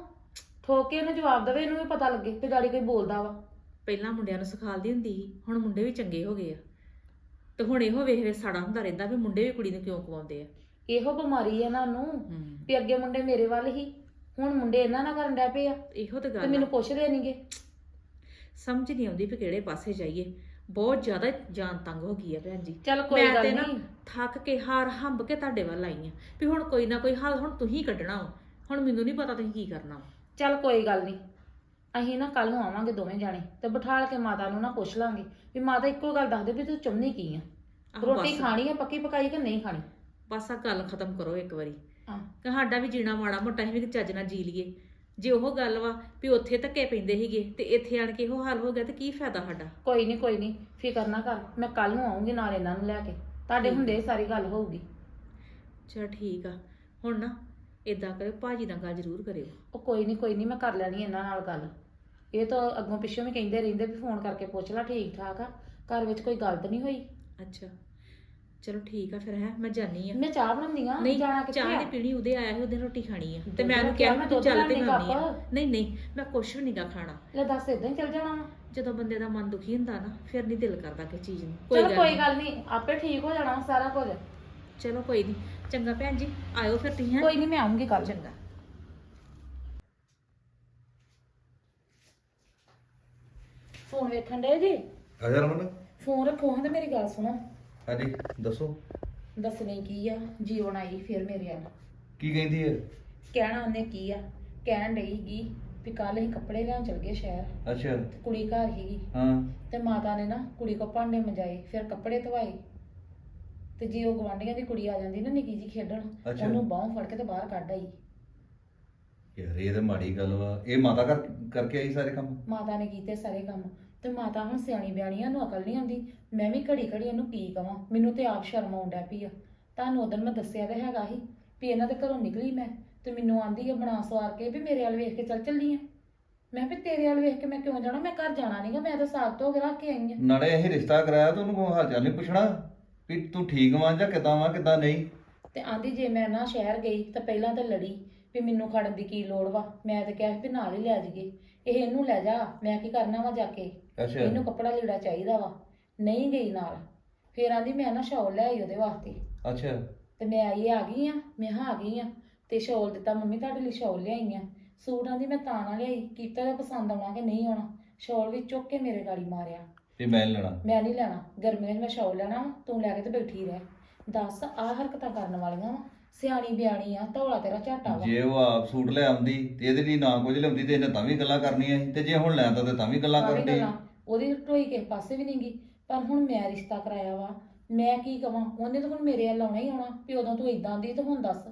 S4: ਠੋਕ ਕੇ ਇਹਨੂੰ ਜਵਾਬ ਦੇਵੇ ਇਹਨੂੰ ਵੀ ਪਤਾ ਲੱਗੇ ਵੀ ਗਾੜੀ ਕੋਈ ਬੋਲਦਾ ਵਾ।
S1: ਪਹਿਲਾਂ ਮੁੰਡਿਆਂ ਨੂੰ ਸਿਖਾਲਦੀ ਹੁੰਦੀ ਸੀ ਹੁਣ ਮੁੰਡੇ ਵੀ ਚੰਗੇ ਹੋ ਗਏ ਆ। ਤੇ ਹੁਣ ਇਹੋ ਵੇਖ ਵੇ ਸਾੜਾ ਹੁੰਦਾ ਰਹਿੰਦਾ ਵੀ ਮੁੰਡੇ ਵੀ ਕੁੜੀ ਨੂੰ ਕਿਉਂ ਕਵਾਉਂਦੇ ਆ।
S4: ਇਹੋ ਬਿਮਾਰੀ ਹੈ ਨਾ ਉਹਨੂੰ ਵੀ ਅੱਗੇ ਮੁੰਡੇ ਮੇਰੇ ਵੱਲ ਹੀ ਹੁਣ ਮੁੰਡੇ ਇਹਨਾਂ ਨਾਲ ਕਰਨ ਡੈ ਪਏ ਆ।
S1: ਇਹੋ ਤੇ
S4: ਤੇ
S1: ਗੱਲ ਆ।
S4: ਮੈਨੂੰ ਪੁੱਛਦੇ ਨਹੀਂਗੇ
S1: ਸਮਝ ਨਹੀਂ ਆਉਂਦੀ ਵੀ ਕਿਹੜੇ ਪਾਸੇ ਜਾਈਏ। ਬਹੁਤ ਜ਼ਿਆਦਾ ਜਾਨ ਤੰਗ ਹੋ ਗਈ ਆ ਭੈਣ ਜੀ।
S4: ਚੱਲ ਕੋਈ
S1: ਮੈਂ ਤੇ
S4: ਗੱਲ
S1: ਨਾ
S4: ਨਹੀਂ।
S1: ਥੱਕ ਕੇ ਹਾਰ ਹੰਬ ਕੇ ਤੁਹਾਡੇ ਵੱਲ ਆਈ ਆ ਵੀ ਹੁਣ ਕੋਈ ਨਾ ਕੋਈ ਹੱਲ ਹੁਣ ਤੁਸੀਂ ਕੱਢਣਾ ਵਾ। ਹੁਣ ਮੈਨੂੰ ਨਹੀਂ ਪਤਾ ਤੁਸੀਂ ਕੀ ਕਰਨਾ ਵਾ।
S4: ਚੱਲ ਕੋਈ ਗੱਲ ਨਹੀਂ। ਅਸੀਂ ਨਾ ਕੱਲ ਨੂੰ ਆਵਾਂਗੇ ਦੋਵੇਂ ਜਾਣੇ ਤੇ ਬਿਠਾਲ ਕੇ ਮਾਤਾ ਨੂੰ ਨਾ ਪੁੱਛ ਲਾਂਗੇ ਵੀ ਮਾਤਾ ਇੱਕੋ ਗੱਲ ਦੱਸ ਦੇ ਵੀ ਤੂੰ ਚਾਹੁੰਦੀ ਕੀ ਆ?
S1: ਆਹੋ
S4: ਰੋਟੀ
S1: ਬਸ।
S4: ਖਾਣੀ ਆ ਪੱਕੀ ਪਕਾਈ ਕਿ ਨਹੀਂ ਖਾਣੀ?
S1: ਬਸ ਆ ਗੱਲ ਖਤਮ ਕਰੋ ਇੱਕ ਵਾਰੀ।
S4: ਹਾਂ।
S1: ਕਿ ਸਾਡਾ ਵੀ ਜੀਣਾ ਮਾੜਾ ਮੋਟਾ ਅਸੀਂ ਵੀ ਚੱਜ ਨਾਲ ਜੀ ਲਈਏ। ਜੇ ਉਹ ਗੱਲ ਵਾ ਵੀ ਉੱਥੇ ਧੱਕੇ ਪੈਂਦੇ ਸੀਗੇ ਤੇ ਇੱਥੇ ਆਣ ਕੇ ਉਹ ਹੱਲ ਹੋ ਗਿਆ ਤੇ ਕੀ ਫਾਇਦਾ ਸਾਡਾ?
S4: ਕੋਈ ਨਹੀਂ ਕੋਈ ਨਹੀਂ ਫਿਕਰ ਨਾ ਕਰ ਮੈਂ ਕੱਲ ਨੂੰ ਆਉਂਗੀ ਨਾਲ ਇਹਨਾਂ ਨੂੰ ਲੈ ਕੇ। ਤੁਹਾਡੇ। ਹੁੰਦੇ ਹੀ ਸਾਰੀ ਗੱਲ ਹੋਊਗੀ।
S1: ਚਲ ਠੀਕ ਆ ਹੁਣ ਨਾ ਇਦਾਂ ਕਰਿਓ ਭਾਜੀ ਨਾਲ ਗੱਲ ਜ਼ਰੂਰ ਕਰਿਓ।
S4: ਉਹ ਕੋਈ ਨਹੀਂ ਕੋਈ ਨਹੀਂ ਮੈਂ ਕਰ ਲੈਣੀ ਇਹਨਾਂ ਨਾਲ ਗੱਲ। ਇਹ ਤਾਂ ਅੱਗੋਂ ਪਿੱਛੋਂ ਵੀ ਕਹਿੰਦੇ ਰਹਿੰਦੇ ਵੀ ਫੋਨ ਕਰਕੇ ਪੁੱਛ ਲੈ ਠੀਕ ਠਾਕ ਆ ਘਰ ਵਿੱਚ ਕੋਈ ਗੱਲ ਤਾਂ ਨਹੀਂ ਹੋਈ?
S1: ਅੱਛਾ। ਚਲੋ ਠੀਕ ਆ ਫਿਰ ਹੈ ਮੈਂ ਜਾਨੀ ਆ।
S4: ਮੈਂ ਚਾਹ ਬਣਾਉਂਦੀ ਆ
S1: ਨਹੀਂ
S4: ਜਾਣਾ ਕਿੱਥੇ
S1: ਚਾਹ
S4: ਆ?
S1: ਨਹੀਂ ਪੀਣੀ ਉਹਦੇ ਆਇਆ ਸੀ ਉਹਦੇ ਰੋਟੀ ਖਾਣੀ ਆ। ਤੇ ਮੈਂ ਉਹਨੂੰ ਕਿਹਾ
S4: ਮੈਂ
S1: ਤੂੰ
S4: ਦੁੱਧ
S1: ਚੱਲ ਤੇ ਆ
S4: ਕੱਪ।
S1: ਨਹੀਂ ਨਹੀਂ ਮੈਂ ਕੁਛ ਵੀ ਨਹੀਂਗਾ ਖਾਣਾ।
S4: ਲੈ ਦੱਸ ਇਦਾਂ ਹੀ ਚੱਲ ਜਾਣਾ ਵਾ?
S1: ਜਦੋਂ ਬੰਦੇ ਦਾ ਮਨ ਦੁਖੀ ਹੁੰਦਾ ਨਾ ਫਿਰ ਨਹੀਂ ਦਿਲ ਕਰਦਾ ਕਿਸੇ ਚੀਜ਼ ਨੂੰ। ਕੋਈ
S4: ਚਲੋ
S1: ਗੱਲ
S4: ਕੋਈ
S1: ਨੀ।
S4: ਗੱਲ ਨਹੀਂ ਆਪੇ ਠੀਕ ਹੋ ਜਾਣਾ ਸਾਰਾ ਕੁਝ।
S1: ਚਲੋ ਕੋਈ ਨਹੀਂ ਚੰਗਾ ਭੈਣ ਜੀ ਆਇਓ ਫਿਰ ਤੁਸੀਂ ਹੈਂ?
S4: ਕੋਈ ਨਹੀਂ ਮੈਂ ਆਉਂਗੀ ਕੱਲ
S1: ਚੰਗਾ।
S4: ਫੋਨ ਵੇਖਣ ਦੇ ਜੀ?
S5: ਅਜਾ ਰਮਨ।
S4: ਫੋਨ ਰੱਖੋ ਹਾਂ ਤੇ ਮੇਰੀ ਗੱਲ ਸੁਣੋ।
S5: ਹਾਂਜੀ ਦੱਸੋ।
S4: ਦੱਸਣੀ ਕੀ ਆ? ਜੀਵਨ ਆਈ ਫਿਰ ਮੇਰੇ ਆ
S5: ਕੀ ਕਹਿੰਦੀ ਹੈ?
S4: ਕਹਿਣਾ ਉਹਨੇ ਕੀ ਆ? ਕਹਿਣ ਡਈਗੀ ਵੀ ਕੱਲ ਅਸੀਂ ਕੱਪੜੇ ਲੈਣ ਚਲ ਗਏ ਸ਼ਹਿਰ।
S5: ਅੱਛਾ।
S4: ਤੇ ਕੁੜੀ ਘਰ ਹੀਗੀ
S5: ਹਾਂ।
S4: ਤੇ ਮਾਤਾ ਨੇ ਨਾ ਕੁੜੀ ਕੋ ਭਾਂਡੇ ਮੰਜਾਏ ਫਿਰ ਕੱਪੜੇ ਧਵਾਏ। ਤੇ ਜੇ ਉਹ ਗਵਾਂਢੀਆਂ ਦੀ ਕੁੜੀ ਆ ਜਾਂਦੀ ਨਾ ਨਿੱਕੀ ਜੀ ਖੇਡਣ
S5: ਅੱਛਾ।
S4: ਉਹਨੂੰ ਬਾਹੋਂ ਫੜ ਕੇ ਤੇ ਬਾਹਰ ਕੱਢ ਆਈ।
S5: ਯਾਰ ਇਹ ਤਾਂ ਮਾੜੀ ਗੱਲ ਵਾ। ਇਹ ਮਾਤਾ ਕਰ ਕਰਕੇ ਆਈ ਸਾਰੇ ਕੰਮ?
S4: ਮਾਤਾ ਨੇ ਕੀਤੇ ਸਾਰੇ ਕੰਮ। ਤੇ ਮਾਤਾ ਹੁਣ ਸਿਆਣੀ ਬਿਆਣੀ ਆ ਨੂੰ ਅਕਲ ਨਹੀਂ ਆਉਂਦੀ। ਮੈਂ ਵੀ ਘੜੀ ਘੜੀ ਉਹਨੂੰ ਕੀ ਕਵਾਂ ਮੈਨੂੰ ਤੇ ਆਪ ਸ਼ਰਮ ਆਉਣ ਡੈ ਪਈ ਆ। ਤੁਹਾਨੂੰ ਉਦੋਂ ਮੈਂ ਦੱਸਿਆ ਤੇ ਹੈਗਾ ਸੀ ਵੀ ਇਹਨਾਂ ਦੇ ਘਰੋਂ ਨਿਕਲੀ ਮੈਂ ਤੇ ਮੈਨੂੰ ਆਂਦੀ ਆ ਬਣਾ ਸਵਾਰ ਕੇ ਵੀ ਮੇਰੇ ਵੱਲ ਵੇਖ ਕੇ ਚੱਲ ਚੱਲੀ ਆ। ਮੈਂ ਵੀ ਤੇਰੇ ਵੱਲ ਵੇਖ ਕੇ ਮੈਂ ਕਿਉਂ ਜਾਣਾ? ਮੈਂ ਘਰ ਜਾਣਾ ਨਹੀਂਗਾ ਮੈਂ ਤਾਂ ਸਾਗ ਧੋ ਕੇ ਰੱਖ ਕੇ ਆਈ ਆ।
S5: ਨਾਲੇ ਇਹ ਰਿਸ਼ਤਾ ਕਰਾਇਆ ਤਾਂ ਉਹਨੂੰ ਹਾਲ ਚਾਲ ਨਹੀਂ ਪੁੱਛਣਾ ਵੀ ਤੂੰ ਠੀਕ ਵਾਂ ਜਾਂ ਕਿਦਾਂ ਵਾਂ ਕਿਦਾਂ ਨਹੀਂ?
S4: ਤੇ ਆਂਦੀ ਜੇ ਮੈਂ ਨਾ ਸ਼ਹਿਰ ਗਈ ਤਾਂ ਪਹਿਲਾਂ ਤਾਂ ਲੜੀ। ਵੀ ਮੈਨੂੰ ਖੜਨ ਦੀ ਕੀ ਲੋੜ ਵਾ? ਮੈਂ ਤਾਂ ਕਿਹਾ ਸੀ ਵੀ ਨਾਲ ਹੀ ਲੈ ਜਾਈਏ। ਇਹ ਇਹਨੂੰ ਲੈ ਜਾ ਮੈਂ ਕੀ ਕਰਨਾ ਵਾ ਜਾ ਕੇ?
S5: ਅੱਛਾ।
S4: ਇਹਨੂੰ ਕੱਪੜਾ ਲੀੜਾ ਚਾਹੀਦਾ ਵਾ। ਨਹੀਂ ਗਈ ਨਾਲ। ਫੇਰ ਆਂਦੀ ਮੈਂ ਨਾ ਸ਼ਾਲ ਲੈ ਆਈ ਉਹਦੇ ਵਾਸਤੇ।
S5: ਅੱਛਾ।
S4: ਤੇ ਮੈਂ ਆਈ ਆ ਗਈ ਆ ਮੈਂ ਹਾਂ ਆ ਗਈ ਆ। ਤੇ ਸ਼ਾਲ ਦਿੱਤਾ ਮੰਮੀ ਤੁਹਾਡੇ ਲਈ ਸ਼ਾਲ ਲਿਆਈ ਆ। ਸੂਟ ਆਂਦੀ ਮੈਂ ਤਾਂ ਨਾ ਲਿਆਈ ਕੀਤਾ ਤਾਂ ਪਸੰਦ ਆਉਣਾ ਕਿ ਨਹੀਂ ਆਉਣਾ। ਸ਼ਾਲ ਵੀ ਚੁੱਕ ਕੇ ਮੇਰੇ ਗਾੜੀ ਮਾਰਿਆ।
S5: ਵੀ ਮੈਂ ਨੀ ਲੈਣਾ।
S4: ਮੈਂ ਨਹੀਂ ਲੈਣਾ। ਗਰਮੀਆਂ 'ਚ ਮੈਂ ਸ਼ਾਲ ਲੈਣਾ ਵਾ, ਤੂੰ ਲੈ ਕੇ ਤੇ ਬੈਠੀ ਰਹਿ। ਦੱਸ ਆਹ ਹਰਕਤਾਂ ਕਰਨ ਵਾਲੀਆਂ ਵਾ। ਸਿਆਣੀ ਬਿਆਣੀ ਆ ਧੌਲਾ ਤੇਰਾ ਝਾਟਾ ਵਾ।
S5: ਜੇ ਉਹ ਆਪ ਸੂਟ ਲੈ ਆਉਂਦੀ ਤੇ ਇਹਦੇ ਲਈ ਨਾ ਕੁਝ ਲਿਆਉਂਦੀ ਤੇ ਇਹਨੇ ਤਾਂ ਵੀ ਗੱਲਾਂ ਕਰਨੀਆਂ ਸੀ ਤੇ ਜੇ ਹੁਣ ਲੈਂਦਾ ਤੇ ਤਾਂ ਵੀ ਗੱਲਾਂ
S4: ਸਾਰੀ
S5: ਕਰਦੀ।
S4: ਗੱਲਾਂ। ਉਹਦੀ ਢੋਈ ਕਿਸੇ ਪਾਸੇ ਵੀ ਨਹੀਂ ਗਈ ਪਰ ਹੁਣ ਮੈਂ ਰਿਸ਼ਤਾ ਕਰਾਇਆ ਵਾ। ਮੈਂ ਕੀ ਕਵਾਂ? ਉਹਨੇ ਤਾਂ ਹੁਣ ਮੇਰੇ ਵੱਲ ਆਉਣਾ ਹੀ ਆਉਣਾ ਵੀ ਉਦੋਂ ਤੂੰ ਇਦਾਂ ਦੀ ਤੇ ਹੁਣ ਦੱਸ।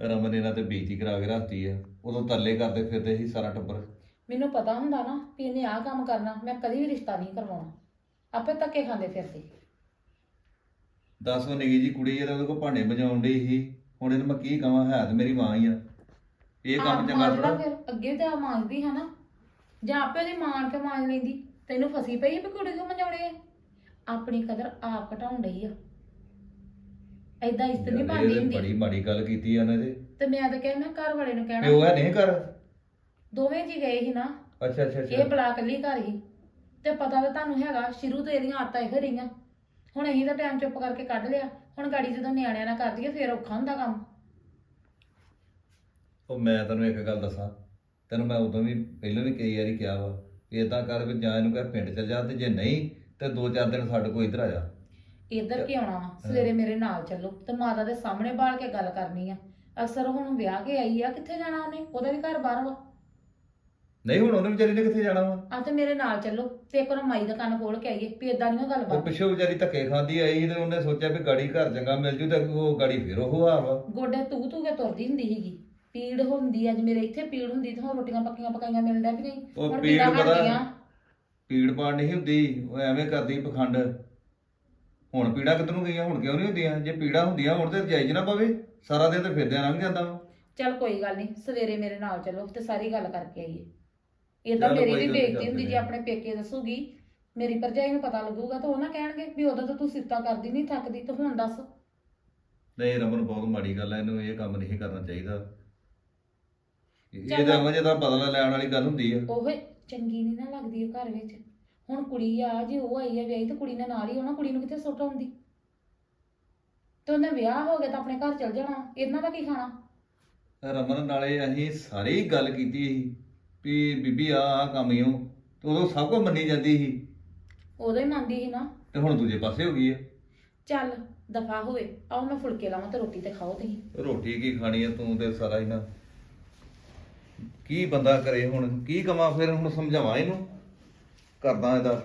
S5: ਰਮਨ ਨੇ ਇਹਨਾਂ ਤੇ ਬੇਇੱਜ਼ਤੀ ਕਰਾ ਕੇ ਰੱਖਤੀ ਆ। ਉਦੋਂ ਤਰਲੇ ਕਰਦੇ ਫਿਰਦੇ ਸੀ ਸਾਰਾ ਟੱਬਰ।
S4: ਮੈਨੂੰ ਪਤਾ ਹੁੰਦਾ ਨਾ ਵੀ ਇਹਨੇ ਆਹ ਕੰਮ ਕਰਨਾ ਮੈਂ ਕਦੀ ਵੀ ਰਿਸ਼ਤਾ ਨਹੀਂ ਕਰਵਾਉਣਾ। ਆਪੇ ਧੱਕੇ ਖਾਂਦੇ ਫਿਰਦੇ।
S5: ਦੱਸ ਉਹ ਨਿੱਕੀ ਜੀ ਕੁੜੀ ਤੇ ਉਹਦੇ ਭਾਂਡੇ ਵਜਾਉਣ ਡਈ ਸੀ ਹੁਣ ਇਹਨੂੰ ਮੈਂ ਕੀ ਕਹਾਂ ਹੈ ਤੇ ਮੇਰੀ ਮਾਂ ਹੀ ਆ। ਇਹ ਕੰਮ
S4: ਆਪ
S5: ਚੰਗਾ
S4: ਮਾਂਜ ਲਾ
S5: ਥੋੜਾ
S4: ਫਿਰ ਅੱਗੇ ਤੇ ਆ ਮੰਗਦੀ ਹੈ ਨਾ ਜਾਂ ਆਪੇ ਉਹਦੀ ਮਾਂ ਕੇ ਮੰਗ ਲੈਂਦੀ। ਤੈਨੂੰ ਫਸੀ ਪਈ ਹੈ ਵੀ ਕੁੜੀ ਨੂੰ ਮੰਜਾਉਣੇ ਆ? ਆਪਣੀ ਕਦਰ ਆਪ ਘਟਾਉਣ ਡਈ ਆ। ਐਦਾਂ ਇਸਤ ਨਹੀਂ ਬਣਦੀ ਹੁੰਦੀ।
S5: ਬੜੀ ਮਾੜੀ ਗੱਲ ਕੀਤੀ ਆ ਇਹਨੇ ਤੇ।
S4: ਤੇ ਮੈਂ ਤਾਂ ਕਿਹਾ ਮੈਂ ਘਰ ਵਾਲੇ ਨੂੰ ਕਹਿਣਾ।
S5: ਪਿਓ ਹੈ ਨਹੀਂ ਕਰ
S4: ਦੋਵੇਂ ਜੀ ਗਏ ਸੀ ਨਾ।
S5: ਅੱਛਾ ਅੱਛਾ
S4: ਇਹ
S5: ਅੱਛਾ
S4: ਬਲਾ ਕੱਲੀ ਘਰ ਹੀ ਤੇ ਪਤਾ ਤਾਂ ਤੁਹਾਨੂੰ ਹੈਗਾ ਸ਼ੁਰੂ ਤੋਂ ਇਹਦੀਆਂ ਆਦਤਾਂ ਇਹੋ ਰਹੀਆਂ। ਹੁਣ ਅਸੀਂ ਤਾਂ ਟਾਈਮ ਚੁੱਪ ਕਰਕੇ ਕੱਢ ਲਿਆ। ਹੁਣ ਗਾੜੀ ਜਦੋਂ ਨਿਆਣਿਆਂ ਨਾਲ ਕਰਦੀ ਆ ਫੇਰ ਔਖਾ ਹੁੰਦਾ ਕੰਮ।
S5: ਉਹ ਮੈਂ ਤੈਨੂੰ ਇੱਕ ਗੱਲ ਦੱਸਾਂ। ਤੈਨੂੰ ਮੈਂ ਉਦੋਂ ਵੀ ਪਹਿਲਾਂ ਵੀ ਕਈ ਵਾਰੀ ਕਿਹਾ ਵਾ ਵੀ ਇਦਾਂ ਕਰ ਵੀ ਜਾਂ ਇਹਨੂੰ ਕਹਿ ਪਿੰਡ ਚਲ ਜਾ ਤੇ ਜੇ ਨਹੀਂ ਤੇ ਦੋ ਚਾਰ ਦਿਨ ਸਾਡੇ ਕੋਲ ਇੱਧਰ ਆ ਜਾ।
S4: ਇੱਧਰ ਕੀ ਆਉਣਾ ਵਾ ਸਵੇਰੇ ਮੇਰੇ ਨਾਲ ਚੱਲੋ ਤੇ ਮਾਤਾ ਦੇ ਸਾਹਮਣੇ ਬਾਲ ਕੇ ਗੱਲ ਕਰਨੀ ਆ। ਅਕਸਰ ਹੁਣ ਵਿਆਹ ਕੇ ਆਈ ਆ ਕਿੱਥੇ ਜਾਣਾ ਉਹਨੇ? ਉਹਦਾ ਵੀ ਘਰ ਬਾਹਰ ਵਾ
S5: ਨਹੀਂ ਹੁਣ ਉਹਨੇ ਵਿਚਾਰੀ ਨੇ ਕਿੱਥੇ ਜਾਣਾ ਵਾ?
S4: ਆ ਤੇ ਮੇਰੇ ਨਾਲ ਚੱਲੋ ਤੇ ਇੱਕ ਵਾਰ ਮਾਈ ਦਾ ਕੰਨ ਖੋਲ ਕੇ ਆਈਏ ਵੀ ਇਦਾਂ ਨਹੀਂ ਗੱਲ
S5: ਉਹ
S4: ਬਾਤ
S5: ਪਿੱਛੋਂ ਵਿਚਾਰੀ ਧੱਕੇ ਖਾਂਦੀ ਆਈ ਤੇ ਉਹਨੇ ਸੋਚਿਆ ਵੀ ਗਾੜੀ ਘਰ ਚੰਗਾ ਮਿਲ ਜੂ ਤੇ ਉਹ ਗਾੜੀ ਫੇਰ ਉਹ ਹਾਲ ਵਾ।
S4: ਗੋਡੇ ਤੂ ਤੂ ਕੇ ਤੁਰਦੀ ਹੁੰਦੀ ਸੀਗੀ। ਪੀੜ ਹੁੰਦੀ ਅੱਜ ਮੇਰੇ ਇੱਥੇ ਪੀੜ ਹੁੰਦੀ ਤੇ ਹੁਣ ਰੋਟੀਆਂ ਪੱਕੀਆਂ ਪਕਾਈਆਂ ਮਿਲਦਾ ਵੀ ਨਹੀਂ।
S5: ਉਹ
S4: ਹੁਣ
S5: ਪੀੜ ਪਤਾ
S4: ਹਟਦੀਆਂ?
S5: ਪੀੜ ਪਾੜ ਨਹੀਂ ਹੁੰਦੀ ਉਹ ਐਵੇਂ ਕਰਦੀ ਪਖੰਡ। ਹੁਣ ਪੀੜਾ ਕਿੱਧਰ ਨੂੰ ਗਈਆਂ ਹੁਣ ਕਿਉਂ ਨਹੀਂ ਹੁੰਦੀਆਂ? ਜੇ ਪੀੜਾ ਹੁੰਦੀਆਂ ਹੁਣ ਤੇ ਜਾਇਜ਼ ਨਾ ਪਵੇ ਸਾਰਾ ਦਿਨ ਤੇ ਫਿਰਦਿਆਂ ਲੰਘ ਜਾਂਦਾ ਵਾ।
S4: ਚੱਲ ਕੋਈ ਗੱਲ ਨਹੀਂ ਸਵੇਰੇ ਮੇਰੇ ਨਾਲ ਚੱਲੋ ਤੇ ਸਾਰੀ ਗੱਲ ਕਰਕੇ ਆਈਏ। ਇਦਾਂ
S5: ਚੱਲ
S4: ਮੇਰੀ
S5: ਕੋਈ
S4: ਵੀ
S5: ਗੱਲ ਨੀ,
S4: ਬੇਇੱਜ਼ਤੀ ਹੁੰਦੀ ਜੇ ਆਪਣੇ ਪੇਕੇ ਦੱਸੂਗੀ। ਮੇਰੀ ਭਰਜਾਈ ਨੂੰ ਪਤਾ ਲੱਗੂਗਾ ਤਾਂ ਉਹ ਨਾ ਕਹਿਣਗੇ ਵੀ ਉਦੋਂ ਤਾਂ ਤੂੰ ਸਿੱਤਾ ਕਰਦੀ ਨਹੀਂ ਥੱਕਦੀ ਤੇ ਹੁਣ ਦੱਸ।
S5: ਨਹੀਂ ਰਮਨ ਬਹੁਤ ਮਾੜੀ ਗੱਲ ਹੈ ਇਹਨੂੰ ਇਹ ਕੰਮ ਨਹੀਂ ਕਰਨਾ ਚਾਹੀਦਾ। ਇਹ
S4: ਚੱਲ।
S5: ਤਾਂ ਅਮਜੇ ਦਾ ਬਦਲਾ ਲੈਣ ਵਾਲੀ ਗੱਲ ਹੁੰਦੀ ਆ।
S4: ਉਹ ਚੰਗੀ ਨਹੀਂ ਨਾ ਲੱਗਦੀ ਉਹ ਘਰ ਵਿੱਚ। ਹੁਣ ਕੁੜੀ ਆ ਜੇ ਉਹ ਆਈ ਆ ਵਿਆਹੀ ਤੇ ਕੁੜੀ ਨੇ ਨਾਲ ਹੀ ਹੋਣਾ ਕੁੜੀ ਨੂੰ ਕਿੱਥੇ ਸੁੱਟ ਆਉਂਦੀ। ਤੇ ਉਹਨੇ ਵਿਆਹ ਹੋ ਗਿਆ ਤਾਂ ਆਪਣੇ ਘਰ ਚਲ ਜਾਣਾ ਇਹਨਾਂ ਦਾ ਕੀ ਖਾਣਾ?
S5: ਰਮਨ ਨਾਲੇ ਅਸੀਂ ਸਾਰੀ ਗੱਲ ਕੀਤੀ ਸੀ। ਵੀ ਬੀਬੀ ਆ ਆ ਕੰਮ ਹੀ ਹੋ ਤੇ ਉਦੋਂ ਸਭ ਕੁਝ ਮੰਨੀ ਜਾਂਦੀ ਸੀ।
S4: ਉਦੋਂ ਹੀ ਮੰਨਦੀ ਸੀ ਨਾ।
S5: ਤੇ ਹੁਣ ਦੂਜੇ ਪਾਸੇ ਹੋ ਗਈ ਆ।
S4: ਚੱਲ ਦਫਾ ਹੋਵੇ। ਆਓ ਮੈਂ ਫੁਲਕੇ ਲਾਵਾਂ ਤੇ ਰੋਟੀ ਤੇ ਖਾਓ ਤੁਸੀਂ।
S5: ਰੋਟੀ ਕੀ ਖਾਣੀ ਆ ਤੂੰ ਤੇ ਸਾਰਾ ਹੀ ਨਾ। ਕੀ ਬੰਦਾ ਕਰੇ ਹੁਣ? ਕੀ ਕਵਾਂ ਫਿਰ? ਹੁਣ ਸਮਝਾਵਾਂ ਇਹਨੂੰ। ਕਰਦਾ ਇਹਦਾ।